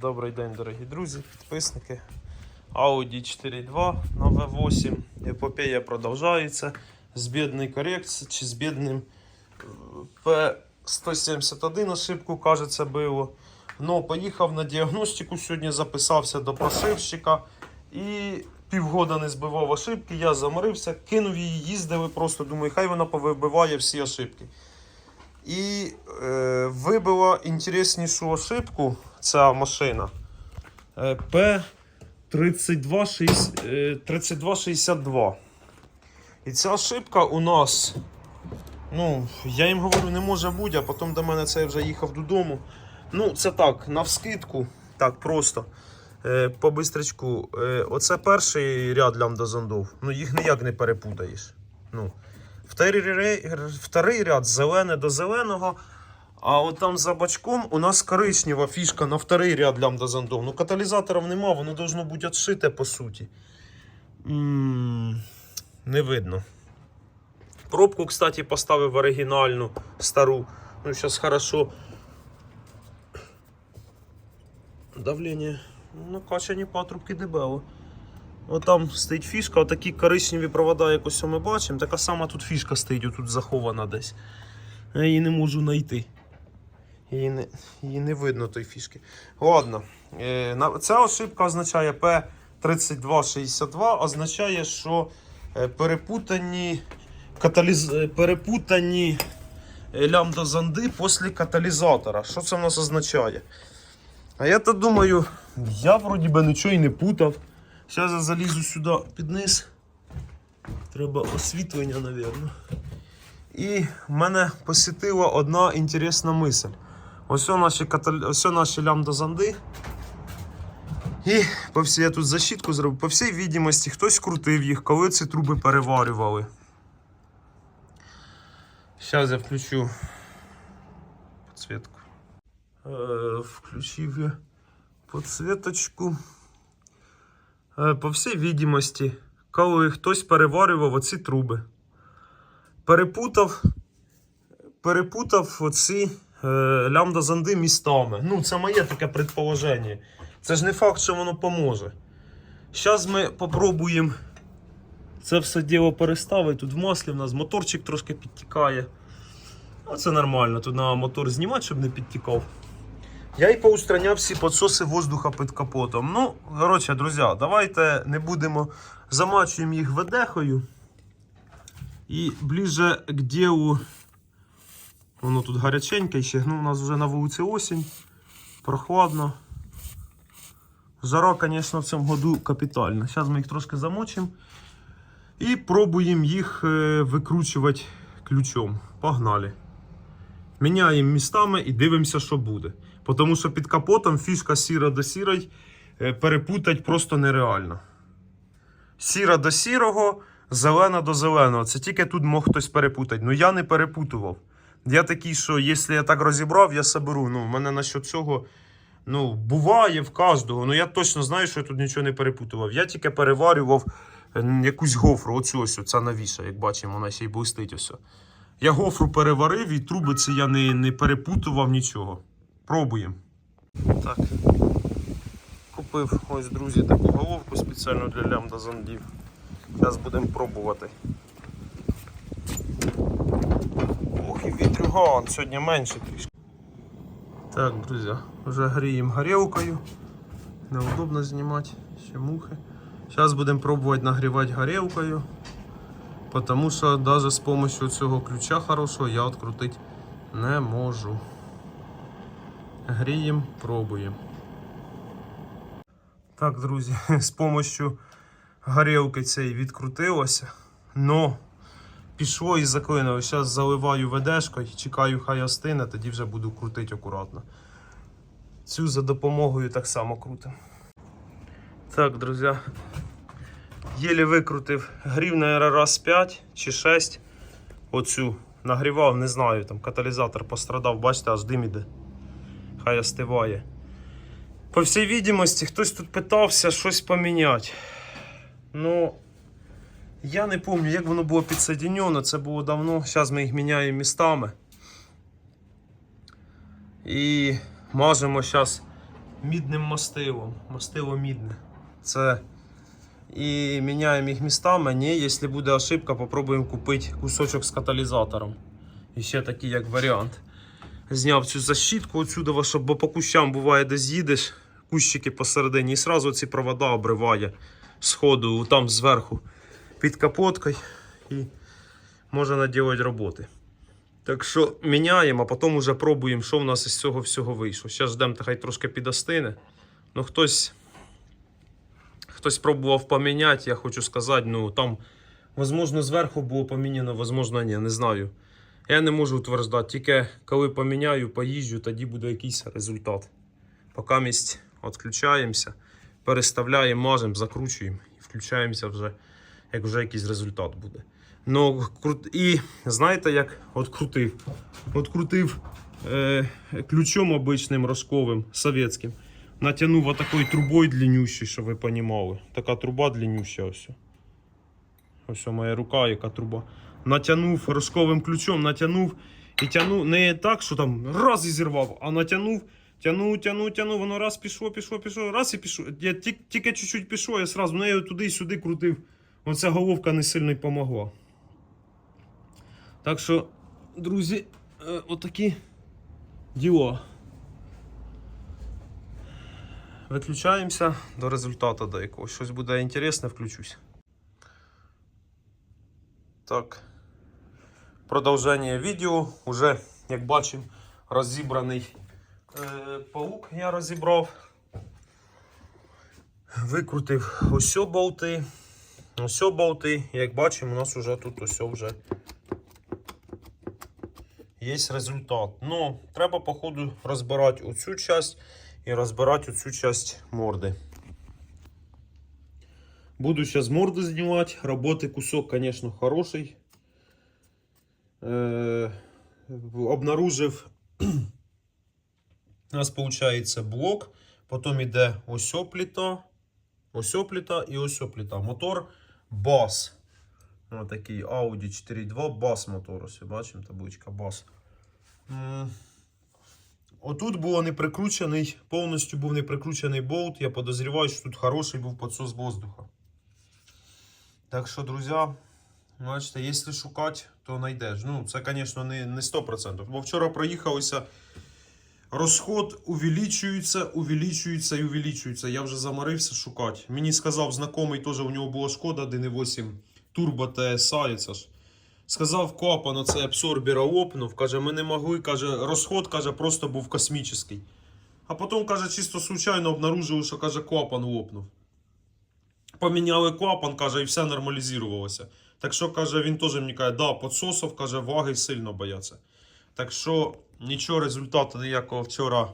Добрий день, дорогі друзі, підписники. Audi 4.2 на V8. Епопея продовжується. З бідною корекцією чи з бідним е, P171 ошибку, кажеться, було. Но поїхав на діагностику сьогодні, записався до прошивщика і півгода не збивав ошибки. Я заморився, кинув її, їздив і просто думаю, хай вона повибиває всі ошибки. І е, вибила інтереснішу ошибку ця машина е, P3260, е, 3262. І ця ошибка у нас, ну, я їм говорю, не може бути, а потім до мене це вже їхав додому. Ну, це так, навскидку, так просто. Е, по бистрячку. Е, оце перший ряд лямбда зондов. Ну, їх ніяк не перепутаєш. Ну, вторий ряд зелене до зеленого. А от там за бачком у нас коричнева фішка на вторий ряд лямбда зондов. Ну, каталізаторів нема, воно должно бути відшите по суті. м не видно. Пробку, кстати, поставив оригінальну, стару. Ну, зараз хорошо. Давлення. Ну, качані патрубки дебело. От там стоїть фішка, отакі коричневі провода, як ми бачимо. Така сама тут фішка стоїть, отут захована десь. Я її не можу знайти. Її не, її не видно той фішки. Ладно. Е, ця ошибка означає P3262, означає, що е, перепутані, каталіз... е, перепутані лямбда-зонди після каталізатора. Що це в нас означає? А я то думаю, я вроді би нічого і не путав. Зараз я залізу сюди під низ. Треба освітлення, напевно. І мене посітила одна інтересна мисль. Ось наші, катал... ось наші лямбда-занди. І по всій, я тут защітку зробив. По всій відомості хтось крутив їх, коли ці труби переварювали. Зараз я включу підсвітку. Е, включив я підсвіточку. Е, По всій відомості, коли хтось переварював оці труби. Перепутав, перепутав оці е, лямбда-занди містами. Ну, це моє таке предположення. Це ж не факт, що воно поможе. Зараз ми попробуємо це все діло переставити. Тут в маслі в нас моторчик трошки підтікає. Ну, це нормально, тут треба мотор знімати, щоб не підтікав. Я і поустраняв всі підсоси воздуха під капотом. Ну, коротше, друзі, давайте не будемо замачуємо їх ведехою. І ближе к ділу. Воно тут гаряченьке ще. Ну, у нас вже на вулиці осінь. Прохладно. Жара, звісно, в цьому году капітальна. Зараз ми їх трошки замочимо. І пробуємо їх е, викручувати ключом. Погнали. Міняємо містами і дивимося, що буде. Тому що під капотом фішка сіра до сірої е, перепутати просто нереально. Сіра до сірого, зелена до зеленого. Це тільки тут мог хтось перепутати. Ну я не перепутував. Я такий, що якщо я так розібрав, я соберу. Ну, в мене насчет цього ну, буває в кожного. Ну я точно знаю, що я тут нічого не перепутував. Я тільки переварював е, якусь гофру, оцю ось, ця новіша, як бачимо, вона ще й блистить ось. Я гофру переварив і труби ці я не, не перепутував нічого. Пробуємо. Так. Купив ось, друзі, таку головку спеціально для лямбда зондів. Зараз будемо пробувати. Ох, і вітрюган, сьогодні менше трішки. Так, друзі, вже гріємо горілкою. Неудобно знімати, ще мухи. Зараз будемо пробувати нагрівати горілкою. Потому що навіть з допомогою цього ключа хорошого я відкрутити не можу. Гріємо, пробуємо. Так, друзі, з допомогою горілки цієї відкрутилося. Но пішло і заклинило. Зараз заливаю ведешкою, чекаю, хай остине, тоді вже буду крутити акуратно. Цю за допомогою так само крутим. Так, друзі. Єлі викрутив, грів, наверное, раз 5 чи 6. Оцю нагрівав, не знаю, там каталізатор пострадав, бачите, аж дим іде. Хай остиває. По всій відомості, хтось тут питався щось поміняти. Ну, я не пам'ятаю, як воно було підсоединено, це було давно. Зараз ми їх міняємо містами. І мажемо зараз мідним мастилом. Мастило мідне. Це. І міняємо їх містами. Ні, якщо буде ошибка, попробуємо купити кусочок з каталізатором. І ще такий як варіант. Зняв цю защитку отсюди, щоб по кущам буває, де з'їдеш, кущики посередині, і сразу ці провода обриває сходу, там зверху під капоткою і може наділати роботи. Так що міняємо, а потім вже пробуємо, що в нас із цього всього вийшло. Зараз ждемо, хай трошки підостине. Ну, хтось, хтось пробував поміняти, я хочу сказати, ну там, можливо, зверху було поміняно, можливо, ні, не знаю. Я не можу утверждати, тільки коли поміняю, поїжджу, тоді буде якийсь результат. Поки місць відключаємося, переставляємо, мажемо, закручуємо і включаємося вже, як вже якийсь результат буде. Ну. І знаєте, як от крутив? От крутив е... ключом обичним рожковим, совєтським. Натягнув отакою трубою длиннющою, щоб ви розуміли. Така труба длиннюща ось. Ось моя рука, яка труба. Натягнув рожковим ключом, натягнув і тягнув не так, що там раз і зірвав, а натягнув, тягнув, тягнув, тягнув, воно раз пішло, пішло, пішло, раз і пішло. Я тільки, чуть-чуть пішло, я сразу нею туди-сюди крутив. Оця головка не сильно й помогла. Так що, друзі, е, отакі діла. Виключаємося до результату до якогось. Щось буде інтересне, включусь. Так. Продовження відео. Уже, як бачимо, розібраний е, паук я розібрав. Викрутив ось болти. Ось болти. Як бачимо, у нас вже тут ось вже є результат. Ну, треба, походу, розбирати оцю часть і розбирати оцю часть морди. Буду сейчас морду знімати. Роботи кусок, конечно, хороший. Е, обнаружив. У нас получается блок. Потім іде ось пліта, ось пліта і ось пліта. Мотор BAS. Ось такий Audi 4.2 BAS мотор. Ось бачимо табличка BAS. Отут було не прикручений, повністю був не прикручений болт. Я подозріваю, що тут хороший був підсос воздуха. Так що, друзі, бачите, якщо шукати, то знайдеш. Ну, це, звісно, не, не 100%. Бо вчора проїхалися, розход увеличується, увеличується і увеличується. Я вже замарився шукати. Мені сказав знайомий, теж у нього була шкода 1.8 Turbo TSI. Це ж. Сказав клапан, оцей абсорбера лопнув. Каже, ми не могли. Каже, розход каже, просто був космічний. А потім, каже, чисто случайно обнаружили, що каже, клапан лопнув. Поміняли клапан, каже, і все нормалізувалося. Так що, каже, він теж мені каже, да, підсосов, каже, ваги сильно бояться. Так що нічого результату ніякого вчора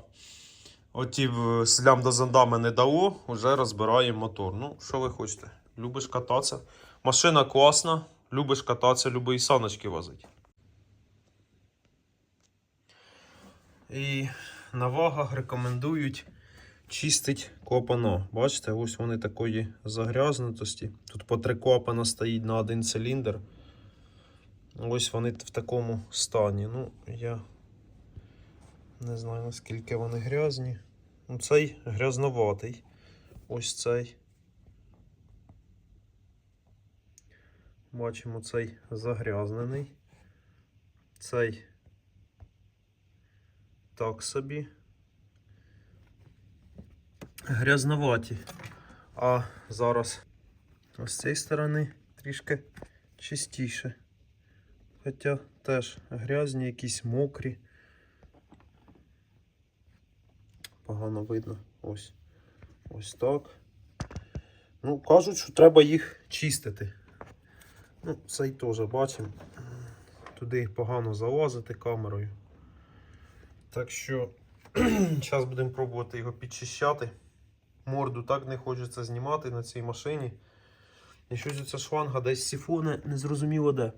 оті в- з лямбда-зондами не дало, вже розбираємо мотор. Ну, що ви хочете? Любиш кататися? Машина класна, любиш кататися, любий саночки возить. І на вагах рекомендують чистить клапана. Бачите, ось вони такої загрязнутості. Тут по три клапана стоїть на один циліндр. Ось вони в такому стані. Ну, я не знаю наскільки вони грязні. Ну, цей грязноватий. Ось цей. Бачимо цей загрязнений. Цей так собі. Грязноваті. А зараз ось з цієї сторони трішки чистіше. Хоча теж грязні, якісь мокрі. Погано видно. Ось. Ось так. Ну, кажуть, що треба їх чистити. Ну, цей теж бачимо. Туди погано залазити камерою. Так що зараз будемо пробувати його підчищати. Морду так не хочеться знімати на цій машині. І щось ця шланга десь сифони, не зрозуміло де.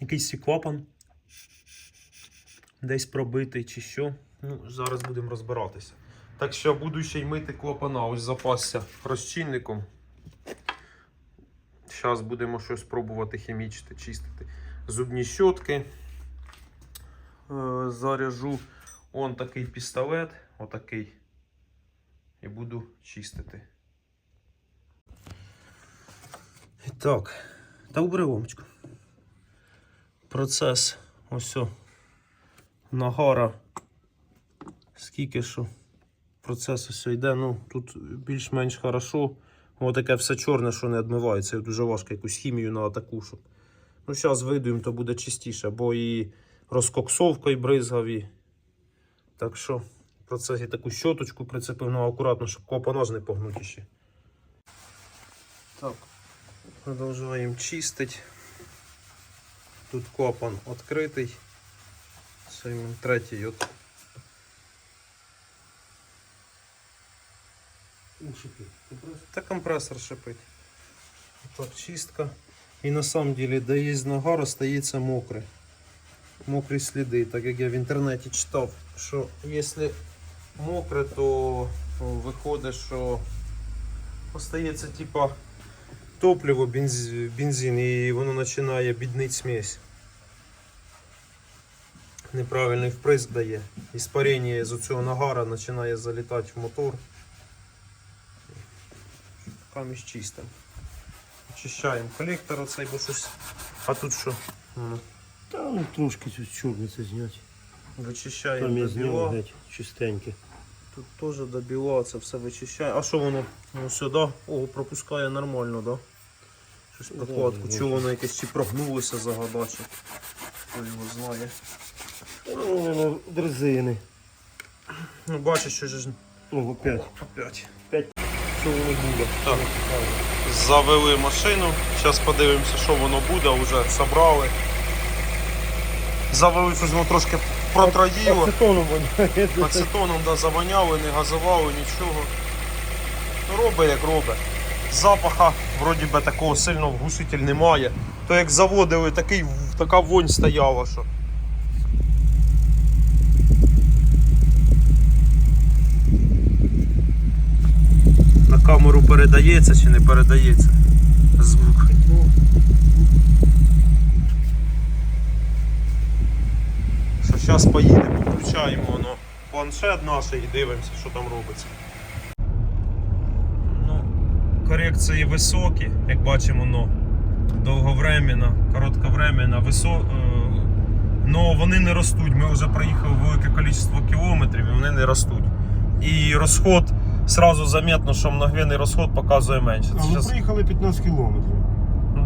Якийсь клапан. Десь пробитий чи що. Ну, зараз будемо розбиратися. Так що буду ще й мити клапана. Ось запасся розчинником. Зараз будемо щось пробувати хімічити, чистити. Зубні щотки. Е, заряжу. Он такий пістолет, отакий. І буду чистити. І так, та убери. Процес ось о, нагара. Скільки що процес ось йде. Ну, тут більш-менш хорошо. Ось таке все чорне, що не відмивається. Дуже важко якусь хімію на таку, щоб. Ну, зараз видуємо, то буде чистіше, бо і розкоксовка, і бризгаві. Так що в процесі таку щоточку прицепив, ну акуратно, щоб клапана ж не погнуті ще. Так, продовжуємо чистити. Тут клапан відкритий. Він третій от. Та компресор шипить. Так, чистка. І на самом деле, де є нагар, остається мокре. Мокрі сліди, так як я в інтернеті читав, що якщо мокре, то о, виходить, що остається типа топливо, бенз- бензин, і воно починає біднити смесь. Неправильний вприск дає. Іспарення з цього нагара починає залітати в мотор. Камість чистим. Очищаємо колектор оцей, бо щось. А тут що? Ну, Та ну трошки тут чорницю зняти. Вичищаємо до біла. геть чистеньке. Тут теж до біла це все вичищає. А що воно? Ну сюди. О, пропускає нормально, да? Щось прокладку. Чи воно якесь чи прогнулося загадаче. Хто його знає. Ну, дрезини. Ну бачиш, що ж Ну, опять. опять. Опять. Що воно буде? Так. Завели машину. Зараз подивимося, що воно буде. Вже зібрали. Завели щось воно трошки протраділо. Ацетоном воняє. Ацетоном да, завоняли, не газували, нічого. Ну, робить як робить. Запаха вроді би такого сильного в немає. То як заводили, такий, така вонь стояла, що. Камеру передається чи не передається звук. Що зараз поїдемо, включаємо воно планшет наш і дивимося, що там робиться. Ну, корекції високі, як бачимо, ну, довговременно, коротковременно, висо... е, ну, вони не ростуть. Ми вже проїхали велике кількість кілометрів і вони не ростуть. І розход сразу заметно, що мгновенний розход показує менше. А ми щас- проїхали 15 кілометрів.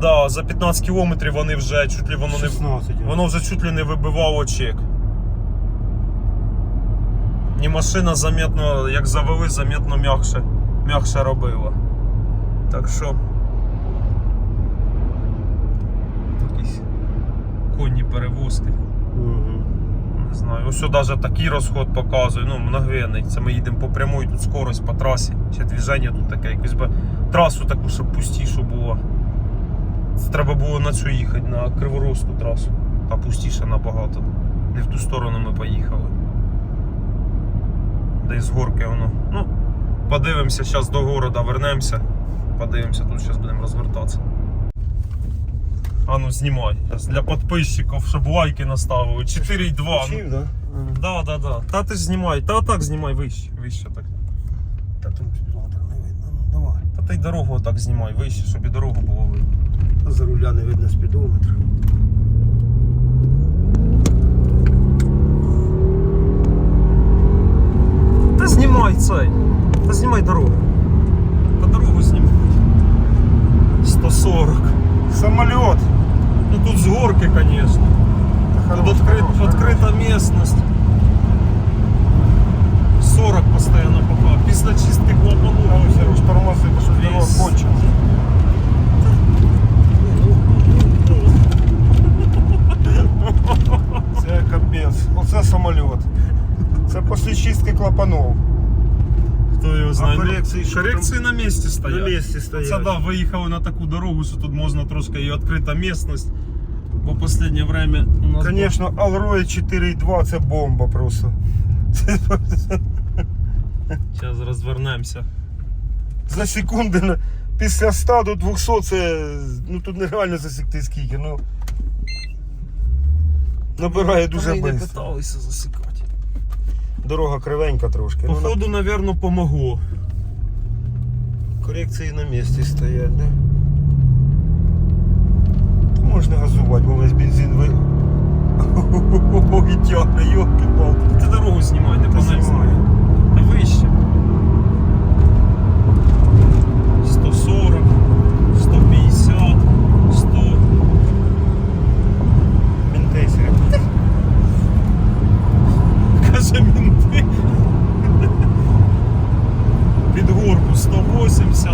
да, за 15 кілометрів вони вже чуть ли воно не 16. Воно вже чуть ли не вибивало чек. І машина заметно, як завели, заметно м'якше, м'якше робила. Так що. Якісь конні перевозки. Мгм. Знаю. Ось навіть такий розход показує, ну, мгновенний. Це ми їдемо по прямой, тут скорость по трасі. Ще движення тут таке, якось би трасу таку, щоб пустішу було. Це треба було на цю їхати, на Криворозьку трасу. А пустіше набагато. Не в ту сторону ми поїхали. Десь з горки воно. Ну, подивимося, зараз до города вернемося. Подивимося, тут зараз будемо розвертатися. А ну знімай. Для підписчиків, щоб лайки наставили. 4,2. Ну, да? Да, да, да. Та ти ж знімай, та так знімай вище, вище так. Та підлота не видно. Ну, давай. Та ти й дорогу так знімай вище, щоб і дорогу було видно. А за руля не видно спідометра. Та знімай цей. Та знімай дорогу. Та дорогу знімай. 140. Самоліт. Ну тут з горки, звісно. Тут открит, открита местность. 40 постоянно пока. Після чистки клапану. Там все уж тормози, бо що дорога Весь. кончена. Це капець. Оце самоліт. Це після чистки клапанов. Хто його знає. А корекції що корекції на місці стоять. На місці стоять. Це да, виїхали на таку дорогу, що тут можна трошки і відкрита місцевість. Бо в останнє время у нас Конечно, Alroy 4.2 це бомба просто. Зараз розвернемося. за секунди на- після 100 до 200 це ну тут нереально засікти скільки. Ну, набирає дуже Ми не швидко. питалися засікати. Дорога кривенька трошки. Ну, Походу, напевно, помогло. корекції на місці стоять, да? Можна газувати, бо весь бензин ви. Ой, тягне, йоки палки. Ти дорогу знімай, не понеси. Та вище. 140, 150, 100. Мінтейсери. Каже мінти. Під горку 180.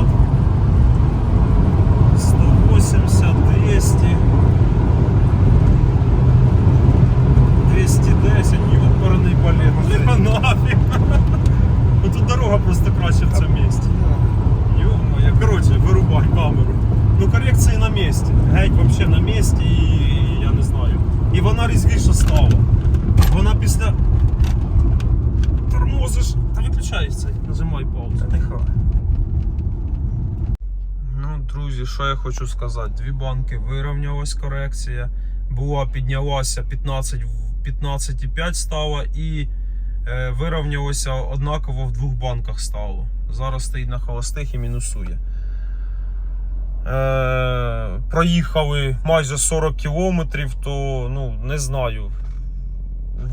180, 200. 210, ёпарний балет. Либо нафіг. Ну тут дорога просто краще в цьому місці. Ё-моє, коротше, вирубай камеру. Ну корекції на місці. Геть вообще на місці і, і я не знаю. І вона різвіше стала. Вона після. Тормозиш. Та виключається. Нажимай паузу. Нехай. Ну, друзі, що я хочу сказати. Дві банки вирівнялась корекція. Була, піднялася 15, в 15,5 стала і е, вирівнялося однаково в двох банках стало. Зараз стоїть на холостих і мінусує. Е, проїхали майже 40 кілометрів, то ну, не знаю.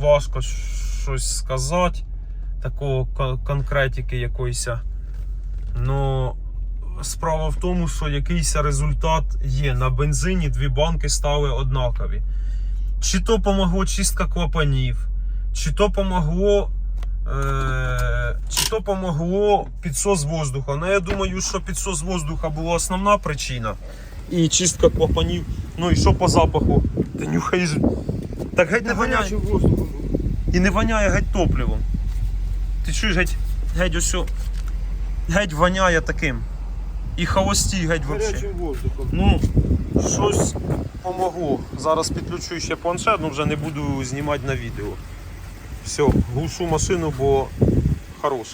Важко щось сказати. Такого конкретики якоїсь. Ну, справа в тому, що якийсь результат є. На бензині дві банки стали однакові. Чи то помогло чистка клапанів, чи то помогло. Е, чи то помогло підсос воздуха. Ну, я думаю, що підсос воздуха була основна причина. І чистка клапанів. Ну і що по запаху? Ти нюхаєш. Так геть не воняє. І не воняє геть топливом. Ти чуєш геть, геть усьо. Геть воняє таким. І холості геть взагалі. Ну, щось помогло. Зараз підключу ще планшет, ну вже не буду знімати на відео. Все, глушу машину, бо хорош.